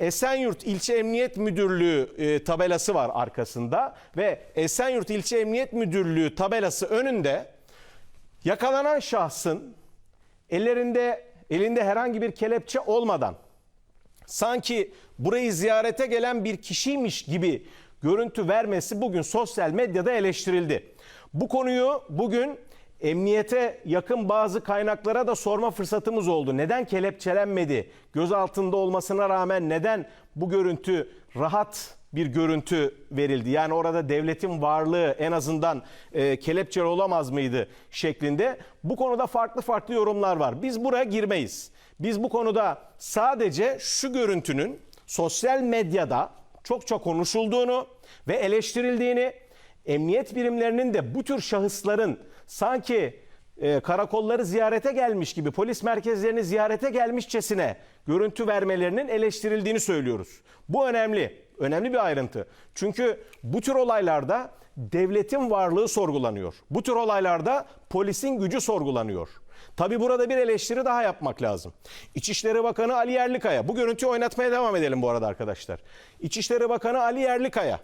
Esenyurt İlçe Emniyet Müdürlüğü e, tabelası var arkasında ve Esenyurt İlçe Emniyet Müdürlüğü tabelası önünde yakalanan şahsın ellerinde elinde herhangi bir kelepçe olmadan sanki burayı ziyarete gelen bir kişiymiş gibi görüntü vermesi bugün sosyal medyada eleştirildi. Bu konuyu bugün emniyete yakın bazı kaynaklara da sorma fırsatımız oldu. Neden kelepçelenmedi? Gözaltında olmasına rağmen neden bu görüntü rahat bir görüntü verildi? Yani orada devletin varlığı en azından e, kelepçeli olamaz mıydı şeklinde. Bu konuda farklı farklı yorumlar var. Biz buraya girmeyiz. Biz bu konuda sadece şu görüntünün sosyal medyada çokça konuşulduğunu ve eleştirildiğini, emniyet birimlerinin de bu tür şahısların sanki e, karakolları ziyarete gelmiş gibi, polis merkezlerini ziyarete gelmişçesine görüntü vermelerinin eleştirildiğini söylüyoruz. Bu önemli, önemli bir ayrıntı. Çünkü bu tür olaylarda devletin varlığı sorgulanıyor. Bu tür olaylarda polisin gücü sorgulanıyor. Tabi burada bir eleştiri daha yapmak lazım. İçişleri Bakanı Ali Yerlikaya, bu görüntüyü oynatmaya devam edelim bu arada arkadaşlar. İçişleri Bakanı Ali Yerlikaya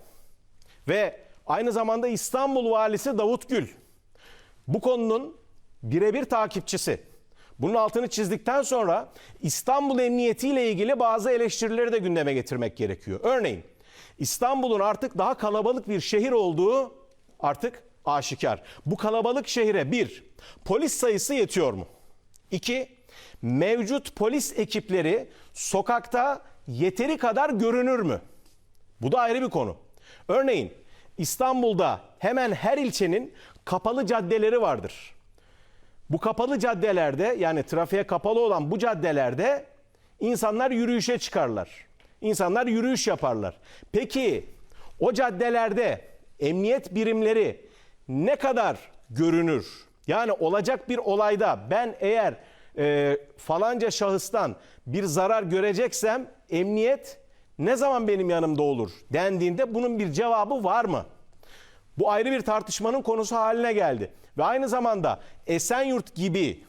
ve aynı zamanda İstanbul Valisi Davut Gül bu konunun birebir takipçisi. Bunun altını çizdikten sonra İstanbul Emniyeti ile ilgili bazı eleştirileri de gündeme getirmek gerekiyor. Örneğin İstanbul'un artık daha kalabalık bir şehir olduğu artık aşikar. Bu kalabalık şehire bir, polis sayısı yetiyor mu? İki, mevcut polis ekipleri sokakta yeteri kadar görünür mü? Bu da ayrı bir konu. Örneğin İstanbul'da hemen her ilçenin kapalı caddeleri vardır. Bu kapalı caddelerde yani trafiğe kapalı olan bu caddelerde insanlar yürüyüşe çıkarlar. İnsanlar yürüyüş yaparlar. Peki o caddelerde emniyet birimleri ne kadar görünür? Yani olacak bir olayda ben eğer e, falanca şahıstan bir zarar göreceksem emniyet ne zaman benim yanımda olur dendiğinde bunun bir cevabı var mı? Bu ayrı bir tartışmanın konusu haline geldi. Ve aynı zamanda Esenyurt gibi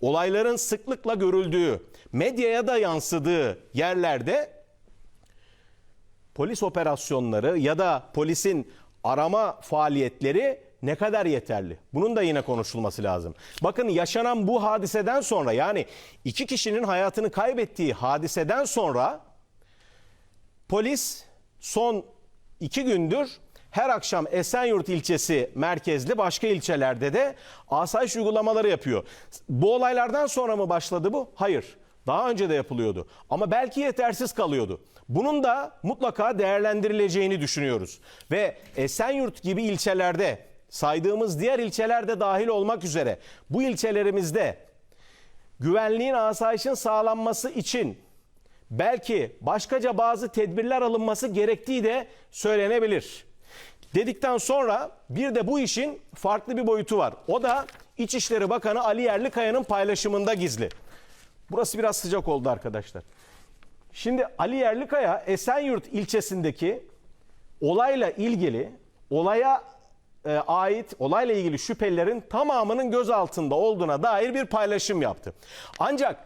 olayların sıklıkla görüldüğü, medyaya da yansıdığı yerlerde polis operasyonları ya da polisin arama faaliyetleri ne kadar yeterli? Bunun da yine konuşulması lazım. Bakın yaşanan bu hadiseden sonra yani iki kişinin hayatını kaybettiği hadiseden sonra polis son iki gündür her akşam Esenyurt ilçesi merkezli başka ilçelerde de asayiş uygulamaları yapıyor. Bu olaylardan sonra mı başladı bu? Hayır. Daha önce de yapılıyordu. Ama belki yetersiz kalıyordu. Bunun da mutlaka değerlendirileceğini düşünüyoruz. Ve Esenyurt gibi ilçelerde saydığımız diğer ilçelerde dahil olmak üzere bu ilçelerimizde güvenliğin asayişin sağlanması için belki başkaca bazı tedbirler alınması gerektiği de söylenebilir. Dedikten sonra bir de bu işin farklı bir boyutu var. O da İçişleri Bakanı Ali Yerlikaya'nın paylaşımında gizli. Burası biraz sıcak oldu arkadaşlar. Şimdi Ali Yerlikaya Esenyurt ilçesindeki olayla ilgili olaya e, ait olayla ilgili şüphelilerin tamamının gözaltında olduğuna dair bir paylaşım yaptı. Ancak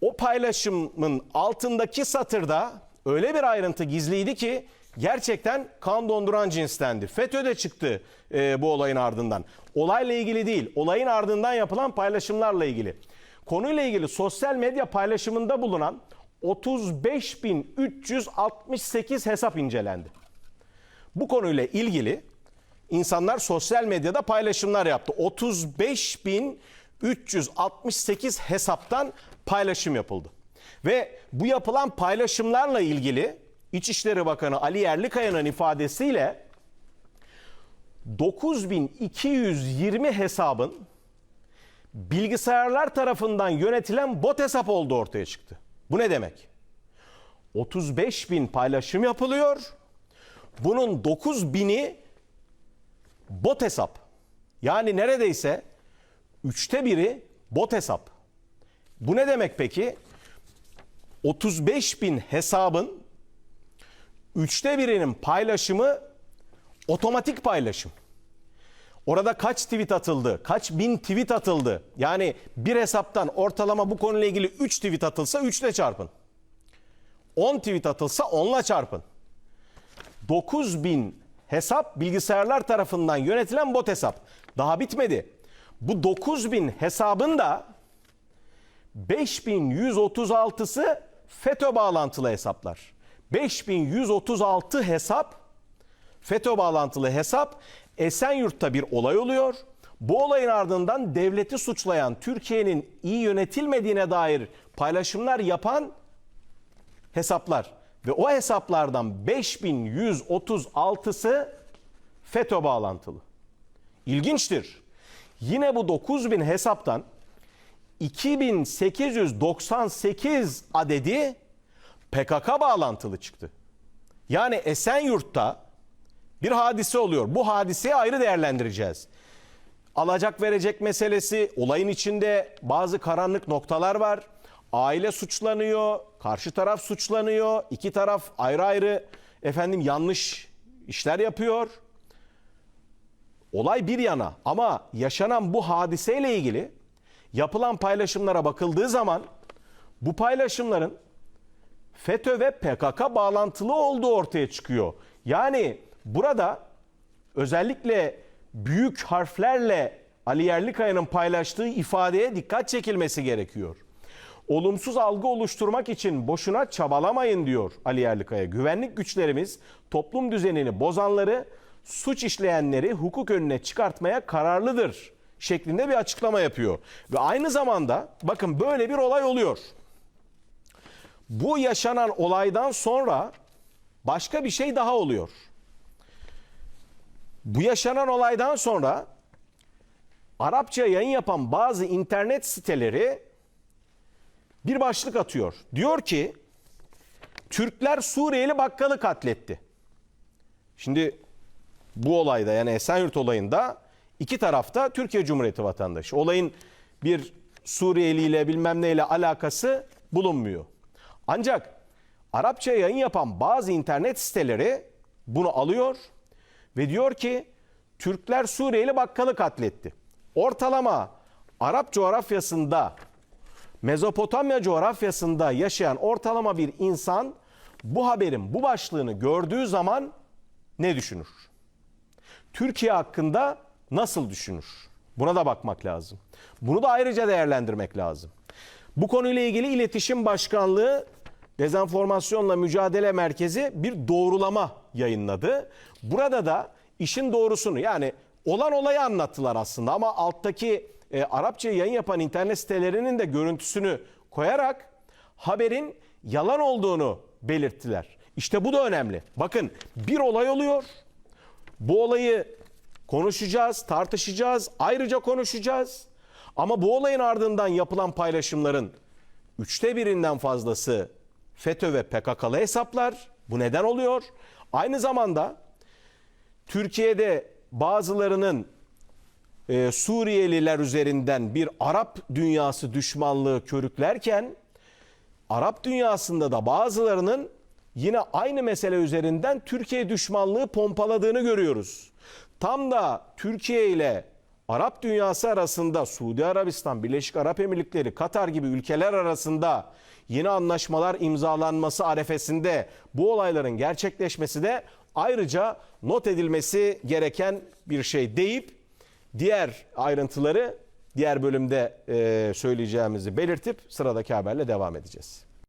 o paylaşımın altındaki satırda öyle bir ayrıntı gizliydi ki gerçekten kan donduran cinstendi. FETÖ'de çıktı e, bu olayın ardından. Olayla ilgili değil, olayın ardından yapılan paylaşımlarla ilgili. Konuyla ilgili sosyal medya paylaşımında bulunan 35.368 hesap incelendi. Bu konuyla ilgili insanlar sosyal medyada paylaşımlar yaptı. 35.368 hesaptan paylaşım yapıldı. Ve bu yapılan paylaşımlarla ilgili İçişleri Bakanı Ali Yerlikaya'nın ifadesiyle 9220 hesabın bilgisayarlar tarafından yönetilen bot hesap olduğu ortaya çıktı. Bu ne demek? 35 bin paylaşım yapılıyor. Bunun 9 bini bot hesap. Yani neredeyse üçte biri bot hesap. Bu ne demek peki? 35 bin hesabın üçte birinin paylaşımı otomatik paylaşım. Orada kaç tweet atıldı? Kaç bin tweet atıldı? Yani bir hesaptan ortalama bu konuyla ilgili 3 tweet atılsa 3 ile çarpın. 10 tweet atılsa 10'la çarpın. 9000 hesap bilgisayarlar tarafından yönetilen bot hesap. Daha bitmedi. Bu 9000 hesabın da 5136'sı FETÖ bağlantılı hesaplar. 5136 hesap FETÖ bağlantılı hesap Esenyurt'ta bir olay oluyor. Bu olayın ardından devleti suçlayan Türkiye'nin iyi yönetilmediğine dair paylaşımlar yapan hesaplar ve o hesaplardan 5136'sı FETÖ bağlantılı. İlginçtir. Yine bu 9000 hesaptan 2898 adedi PKK bağlantılı çıktı. Yani Esenyurt'ta bir hadise oluyor. Bu hadiseyi ayrı değerlendireceğiz. Alacak verecek meselesi, olayın içinde bazı karanlık noktalar var. Aile suçlanıyor, karşı taraf suçlanıyor, iki taraf ayrı ayrı efendim yanlış işler yapıyor. Olay bir yana ama yaşanan bu hadiseyle ilgili yapılan paylaşımlara bakıldığı zaman bu paylaşımların FETÖ ve PKK bağlantılı olduğu ortaya çıkıyor. Yani burada özellikle büyük harflerle Ali Yerlikaya'nın paylaştığı ifadeye dikkat çekilmesi gerekiyor. Olumsuz algı oluşturmak için boşuna çabalamayın diyor Ali Yerlikaya. Güvenlik güçlerimiz toplum düzenini bozanları, suç işleyenleri hukuk önüne çıkartmaya kararlıdır şeklinde bir açıklama yapıyor. Ve aynı zamanda bakın böyle bir olay oluyor. Bu yaşanan olaydan sonra başka bir şey daha oluyor. Bu yaşanan olaydan sonra Arapça yayın yapan bazı internet siteleri bir başlık atıyor. Diyor ki Türkler Suriyeli bakkalı katletti. Şimdi bu olayda yani Esenyurt olayında iki tarafta Türkiye Cumhuriyeti vatandaşı. Olayın bir Suriyeli ile bilmem neyle alakası bulunmuyor. Ancak Arapça yayın yapan bazı internet siteleri bunu alıyor ve diyor ki Türkler Suriyeli bakkalı katletti. Ortalama Arap coğrafyasında Mezopotamya coğrafyasında yaşayan ortalama bir insan bu haberin bu başlığını gördüğü zaman ne düşünür? Türkiye hakkında nasıl düşünür? Buna da bakmak lazım. Bunu da ayrıca değerlendirmek lazım. Bu konuyla ilgili İletişim Başkanlığı Dezenformasyonla Mücadele Merkezi bir doğrulama yayınladı. Burada da işin doğrusunu yani olan olayı anlattılar aslında ama alttaki e, Arapça yayın yapan internet sitelerinin de görüntüsünü koyarak haberin yalan olduğunu belirttiler. İşte bu da önemli. Bakın bir olay oluyor. Bu olayı konuşacağız, tartışacağız, ayrıca konuşacağız. Ama bu olayın ardından yapılan paylaşımların üçte birinden fazlası FETÖ ve PKK'lı hesaplar. Bu neden oluyor? Aynı zamanda Türkiye'de bazılarının e, Suriyeliler üzerinden bir Arap dünyası düşmanlığı körüklerken Arap dünyasında da bazılarının yine aynı mesele üzerinden Türkiye düşmanlığı pompaladığını görüyoruz. Tam da Türkiye ile Arap dünyası arasında Suudi Arabistan, Birleşik Arap Emirlikleri, Katar gibi ülkeler arasında yeni anlaşmalar imzalanması arefesinde bu olayların gerçekleşmesi de ayrıca not edilmesi gereken bir şey deyip diğer ayrıntıları diğer bölümde söyleyeceğimizi belirtip sıradaki haberle devam edeceğiz.